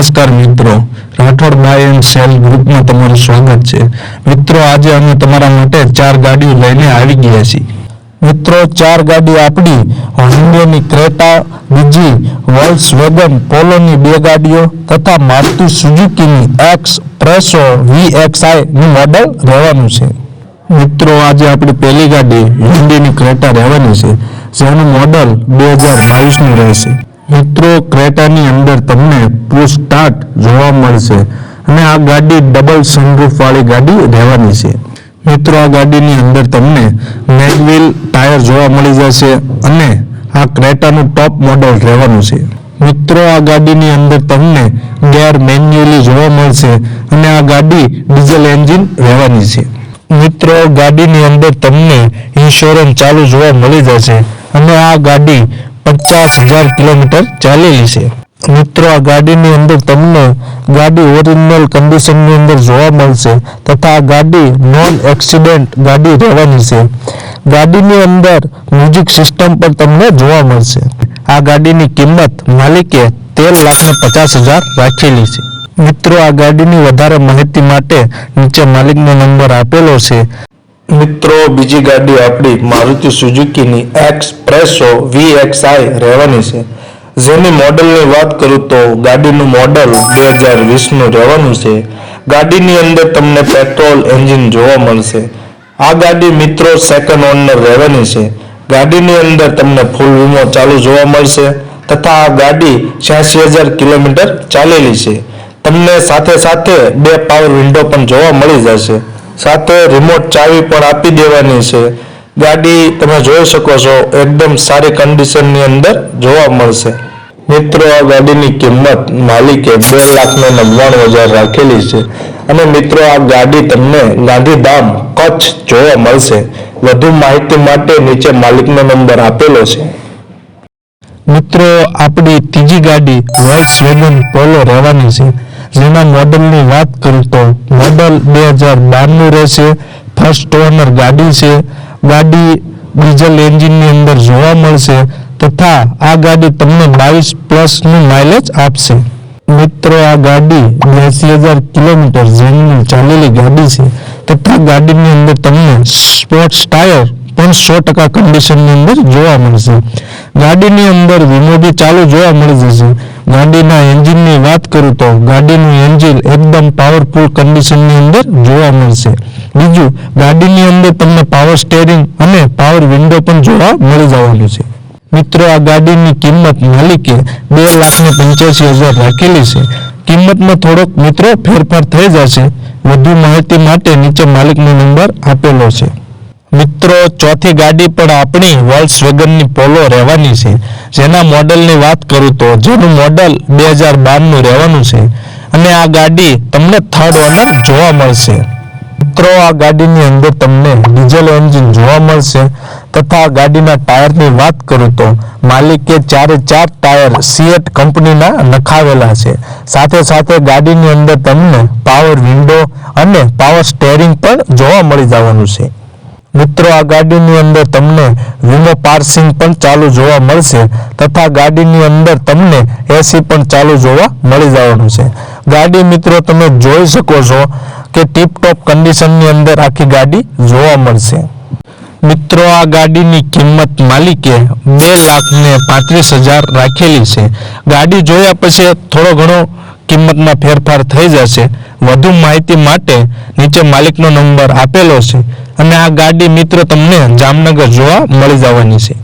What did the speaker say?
નમસ્કાર મિત્રો. Rathod by and cell ગ્રુપમાં તમારું સ્વાગત છે. મિત્રો, આજે અમે તમારા માટે ચાર ગાડીઓ લઈને આવી ગયા છીએ. મિત્રો, ચાર ગાડી આપણી હોન્ડાની ક્રેટા, બીજી વોલ્સ વેગન પોલોની બે ગાડીઓ તથા મારુતિ સુઝુકીની એક્સ પ્રેસો વીએક્સઆઈ નું મોડલ રહેવાનું છે. મિત્રો, આજે આપણી પહેલી ગાડી હુન્ડીની ક્રેટા રહેવાની છે, જેનું મોડલ બે હજાર બાવીસનું રહેશે. મિત્રો, ક્રેટાની અંદર તમને પુશ જોવા મળશે અને આ ગાડી ડબલ સનરૂફ ગાડી રહેવાની છે. મિત્રો, આ ગાડીની અંદર તમને મેગવીલ ટાયર જોવા મળી જશે અને આ ક્રેટાનું ટોપ મોડલ રહેવાનું છે. મિત્રો, આ ગાડીની અંદર તમને ગેર મેન્યુઅલી જોવા મળશે અને આ ગાડી ડીઝલ એન્જિન રહેવાની છે. મિત્રો, ગાડીની અંદર તમને ઇન્સ્યોરન્સ ચાલુ જોવા મળી જશે અને આ ગાડી પચાસ હજાર કિલોમીટર ચાલેલી છે. મિત્રો, આ ગાડીની અંદર તમને ગાડી ઓરિજિનલ કન્ડિશનની અંદર જોવા મળશે તથા આ ગાડી નોન એક્સિડન્ટ ગાડી રહેવાની છે. ગાડીની અંદર મ્યુઝિક સિસ્ટમ પણ તમને જોવા મળશે. આ ગાડીની કિંમત માલિકે તેર લાખ ને પચાસ હજાર રાખેલી છે. મિત્રો, આ ગાડીની વધારે માહિતી માટે નીચે માલિકનો નંબર આપેલો છે. મિત્રો, બીજી ગાડી આપણી મારુતિ સુઝુકીની એક્સ આઈ રહેવાની છે. જેની મોડલની વાત કરું તો ગાડીનું મોડલ બે હજાર વીસનું રહેવાનું છે. ગાડીની અંદર તમને પેટ્રોલ એન્જિન જોવા મળશે. આ ગાડી મિત્રો સેકન્ડ ઓનર રહેવાની છે. ગાડીની અંદર તમને ફૂલ વીમો ચાલુ જોવા મળશે તથા આ ગાડી છ્યાસી હજાર કિલોમીટર ચાલેલી છે. તમને સાથે સાથે બે પાવર વિન્ડો પણ જોવા મળી જશે. સાથે રિમોટ ચાવી પણ આપી દેવાની છે. ગાડી તમે જોઈ શકો છો, એકદમ સારી કન્ડિશનની અંદર જોવા મળશે. મિત્રો, આ ગાડીની કિંમત માલિકે બે લાખને નવ્વાણું હજાર રાખેલી છે. અને મિત્રો, આ ગાડી તમને ગાંધીધામ કચ્છ જોવા મળશે. વધુ માહિતી માટે નીચે માલિકનો નંબર આપેલો છે. મિત્રો, આપણી ત્રીજી ગાડી વોલ્સ વેગન પોલો રહેવાની છે. જેના મોડલની વાત કરું તો મોડલ બે હજાર બારનું રહેશે ફર્સ્ટ ઓનર ગાડી છે, ગાડી ડીઝલ એન્જિનની અંદર જોવા મળશે, તથા આ ગાડી તમને બાવીસ પ્લસનું માઇલેજ આપશે. મિત્રો, આ ગાડી બ્યાસી હજાર કિલોમીટર જેમની ચાલેલી ગાડી છે, તથા ગાડીની અંદર તમને સ્પોર્ટ્સ ટાયર પણ સો ટકા કન્ડિશનની અંદર જોવા મળશે. ગાડીની અંદર વિનોદી ચાલુ જોવા મળી જશે. ગાડીના એન્જિનની વાત કરું તો ગાડીનું એન્જિન એકદમ પાવરફુલ કન્ડિશનની અંદર જોવા મળશે. બીજું, ગાડીની અંદર તમને પાવર સ્ટેરિંગ અને પાવર વિન્ડો પણ જોવા મળી જવાનું છે. મિત્રો, આ ગાડીની કિંમત માલિકે બે લાખ ને પંચ્યાસી હજાર રાખેલી છે. કિંમતમાં થોડોક મિત્રો ફેરફાર થઈ જશે. વધુ માહિતી માટે નીચે માલિકનો નંબર આપેલો છે. મિત્રો, ચોથી ગાડી પણ આપણી વોલ્સ વેગનની પોલો રહેવાની છે. જેના મોડલની વાત કરું તો જેનું મોડલ બે હજાર બારનું રહેવાનું છે. અને આ ગાડી તમને થર્ડ ઓનર જોવા મળશે. મિત્રો, આ ગાડીની અંદર તમને ડીઝલ એન્જિન જોવા મળશે. તથા ગાડીના ટાયરની વાત કરું તો માલિકે ચારે ચાર ટાયર સીએટ કંપનીના નખાવેલા છે. સાથે સાથે ગાડીની અંદર તમને પાવર વિન્ડો અને પાવર સ્ટેરિંગ પણ જોવા મળી જવાનું છે. મિત્રો, આ ગાડીની અંદર તમને વીમો પાર્સિંગ પણ ચાલુ જોવા મળશે તથા ગાડીની અંદર તમને એસી પણ ચાલુ જોવા મળી જવાનું છે. ગાડી મિત્રો, તમે જોઈ શકો છો કે ટીપટોપ કન્ડિશનની અંદર આખી ગાડી જોવા મળશે. મિત્રો, આ ગાડીની કિંમત માલિકે બે લાખ ને પાંત્રીસ હજાર રાખેલી છે. ગાડી જોયા પછી થોડો ઘણો કિંમતમાં ફેરફાર થઈ જશે. વધુ માહિતી માટે નીચે માલિકનો નંબર આપેલો છે. અને આ ગાડી મિત્રો તમને જામનગર જોવા મળી જવાની છે.